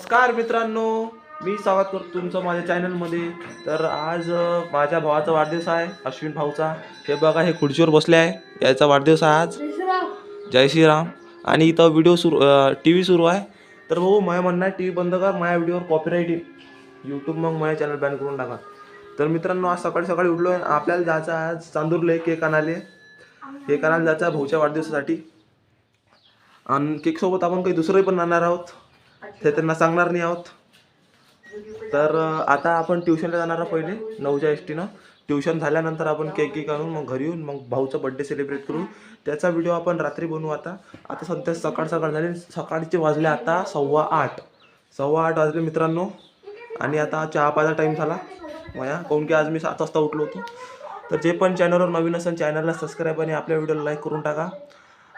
नमस्कार मित्रांनो मी स्वागत करतो तुमचं माझ्या चॅनलमध्ये. तर आज माझ्या भावाचा वाढदिवस आहे अश्विन भाऊचा. हे बघा हे खुर्चीवर बसले आहे. याचा वाढदिवस आहे आज. जय श्रीराम. आणि इथं व्हिडिओ सुरू टी व्ही सुरू आहे. तर भाऊ माझ्या म्हणणं आहे टी व्ही बंद कर माझ्या व्हिडिओवर कॉपीराईट येईल. यूट्यूब मग माझ्या चॅनल बॅन करून टाका. तर मित्रांनो आज सकाळी सकाळी उठलो आहे आपल्याला जायचं आज चांदूरले केक आणाले केक आणायला जायचं आहे भाऊच्या वाढदिवसासाठी. आणि केकसोबत आपण काही दुसरंही पण आणणार आहोत. ते त्यांना सांगणार नाही आहोत. तर आता आपण ट्युशनला जाणार पहिले नऊच्या एस टीनं ट्युशन झाल्यानंतर आपण केक केक आणून मग घरी येऊन मग भाऊचा बड्डे सेलिब्रेट करू. त्याचा व्हिडिओ आपण रात्री बनवू आता. आता सध्या सकाळ सकाळ झाली. सकाळचे वाजले आता सव्वा आठ. सव्वा आठ वाजले मित्रांनो. आणि आता चहा पाचा टाईम झाला. माया काऊन की आज मी सात वाजता उठलो होतो. तर जे पण चॅनलवर नवीन असेल चॅनलला सबस्क्राईब आणि आपल्या व्हिडिओला लाईक करून टाका.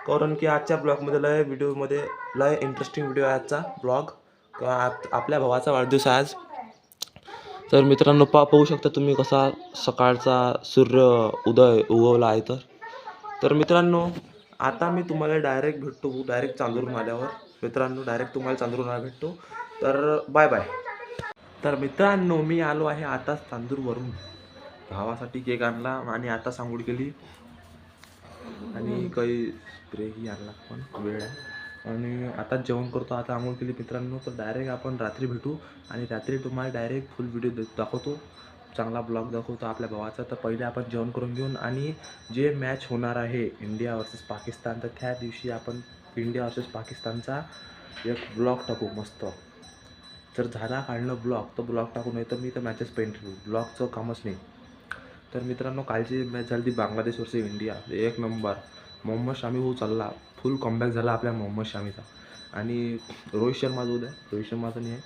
कारण की आजच्या ब्लॉगमध्ये लय व्हिडिओमध्ये लय इंटरेस्टिंग व्हिडिओ आहे आजचा ब्लॉग. किंवा आप आपल्या भावाचा वाढदिवस आहे आज. तर मित्रांनो पा पाहू शकता तुम्ही कसा सकाळचा सूर्य उदय उगवला आहे तर. तर मित्रांनो आता मी तुम्हाला डायरेक्ट भेटतो डायरेक्ट चांदूर आल्यावर. मित्रांनो डायरेक्ट तुम्हाला चांदूरून आला भेटतो. तर बाय बाय तर मित्रांनो मी आलो आहे आता चांदूरवरून. भावासाठी केक आणला आणि आता सांगूड केली आणि काही स्प्रेही आणला पण वेळ आहे. आणि आता जेवण करतो आता आंघोळ केली. मित्रांनो तर डायरेक्ट आपण रात्री भेटू आणि रात्री तुम्हाला डायरेक्ट फुल व्हिडिओ दाखवतो. चांगला ब्लॉग दाखवतो आपल्या भावाचा. तर पहिले आपण जेवण करून घेऊन आणि जे मॅच होणार आहे इंडिया वर्सेस पाकिस्तान तर त्या दिवशी आपण इंडिया वर्सेस पाकिस्तानचा एक ब्लॉग टाकू मस्त. जर झाला काढणं ब्लॉग तर ब्लॉग टाकू नाही तर मी तर मॅचेस पेंट ब्लॉगचं कामच नाही. तर मित्रांनो कालची मॅच झाली ती बांगलादेश वर्सेस इंडिया. एक नंबर. मोहम्मद शामी भाऊ चालला. फुल कमबॅक झाला आपल्या मोहम्मद शामीचा. आणि रोहित शर्मा जो द्या. रोहित शर्माचा नाही आहे.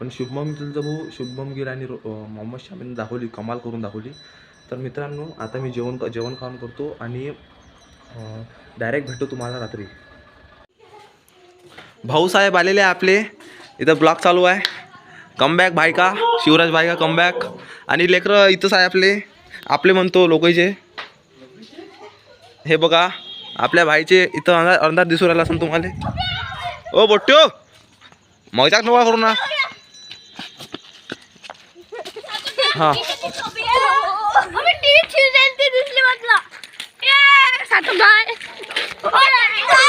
पण शुभमन गिलचा भाऊ शुभमन गिल आणि रो- मोहम्मद शामीने दाखवली कमाल करून दाखवली. तर मित्रांनो आता मी जेवण जेवण खाऊन करतो आणि डायरेक्ट भेटतो तुम्हाला रात्री. भाऊसाहेब आलेले आहे आपले. इथं ब्लॉग चालू आहे. कमबॅक बायका शिवराज बायका कमबॅक आणि लेकरं इथंच आहे आपले. आपले म्हणतो लोकांचे हे बघा आपल्या भाईचे इथं अंधार अंधार दिसून राहिला असेल तुम्हाला. ओ बोट्यो मजाक नका करू ना. हा आम्ही टीव्ही चिरलेली ते दिसले म्हटलं ये, साठू बाय. ओय, बाय.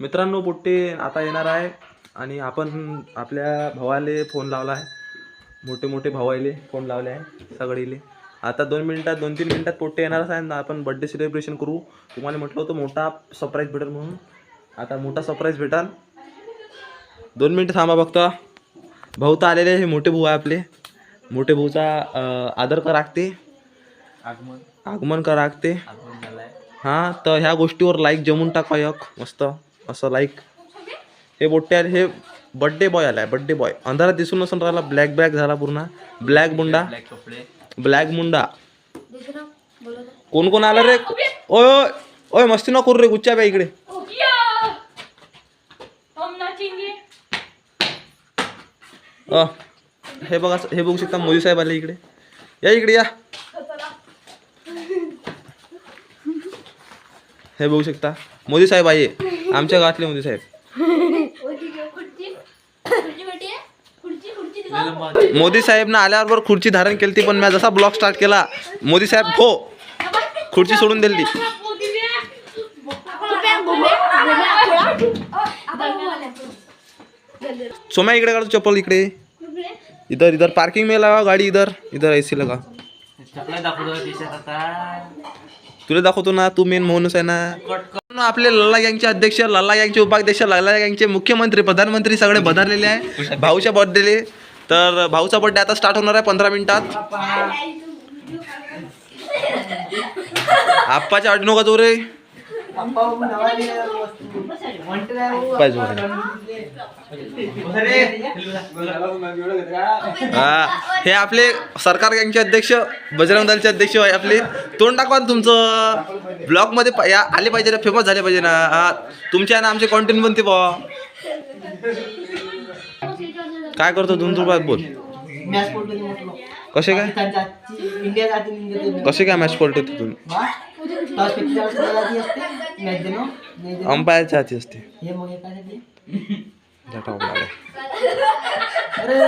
मित्रांनो पोट्टे आता येणार आहे आणि आपण आपल्या भावाले फोन लावला आहे. मोठे मोठे भावाले फोन लावले आहे सगळीले. आता दोन मिनिटात दोन तीन मिनिटात पोट्टे येणारच आहे ना आपण बड्डे सेलिब्रेशन करू. तुम्हाला म्हटलं होतं मोठा सरप्राईज भेटेल म्हणून. आता मोठा सरप्राईज भेटाल. दोन मिनटं थांबा बघता भाऊ तर आलेले हे मोठे भाऊ आहे आपले. मोठे भाऊचा आदर का राखते? आगमन. आगमन का राखते? हां तर ह्या गोष्टीवर लाईक जमून टाका एक मस्त. असं लाईक हे बोट्टे आले हे बड्डे बॉय आलाय बड्डे बॉय अंधारात दिसून नसून राहिला ब्लॅक ब्लॅक झाला पूर्ण. ब्लॅक मुंडा. ब्लॅक कपडे. ब्लॅक मुंडा. कोण कोण आलं रे? ओय ओय मस्ती न करू रे गुच्च्या बॅ इकडे. हे बघा हे बघू शकता मोदी साहेब आले इकडे. या इकडे या. हे बघू शकता. मोदी साहेब आहे. आमच्या गावातले मोदी साहेब. मोदी साहेब ना आल्याबरोबर खुर्ची धारण केली ती पण मी जसा ब्लॉग स्टार्ट केला. मोदी साहेब हो. खुर्ची सोडून दिली. सोम्या इकडे काढतो चप्पल इकडे. इधर इधर. पार्किंग में लगा गाडी इधर. इधर ऐसी लगा. तुला दाखवतो ना तू मेन माणूस आहे ना. आपले लल्ला गँगचे अध्यक्ष लल्ला गँगचे उपाध्यक्ष लल्ला गँगचे मुख्यमंत्री प्रधानमंत्री सगळे बदललेले आहे. भाऊच्या बर्थडेले तर भाऊचा बर्थडे आता स्टार्ट होणार आहे पंधरा मिनिटात. आप्पाच्या अडू नका रे. हा हे आपले सरकार गँगचे अध्यक्ष बजरंग दलचे अध्यक्ष आहे आपले. तोंड ना तुमचं. ब्लॉगमध्ये आले पाहिजे ना फेमस झाले पाहिजे ना. हा तुमच्या ना आमचे कॉन्टेंट बनते बा काय करतो दोन रुपयात बोल. पडतो कसे काय? कसे काय मॅच पलटो तिथून हा टॉस किती जाती असते मॅच देणं नाही देणं. अंपायरच्या हाती असते हे मग एखाद्या जटा उडाले. अरे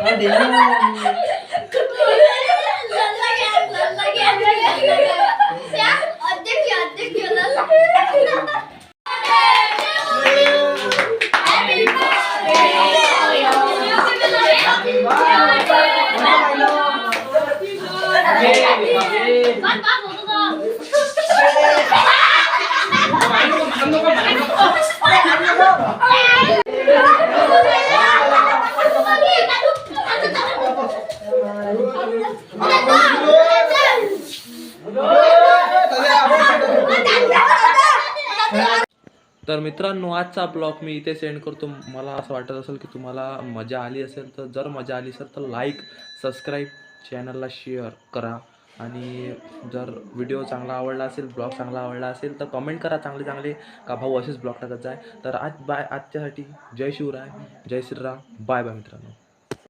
अरे डेंजर. तर मित्रांनो आजचा ब्लॉग मी इथे सेंड करतो. मला असं वाटत असेल की तुम्हाला मजा आली असेल तर जर मजा आली असेल तर लाईक सबस्क्राईब चॅनलला शेअर करा. आणि जर व्हिडिओ चांगला आवडला असेल ब्लॉग चांगला आवडला असेल तर कमेंट करा चांगले चांगले का भाऊ असेच ब्लॉग टाकत जाय. तर आज बाय आजच्यासाठी जय शिवराय जय श्रीराम. बाय बाय मित्रांनो.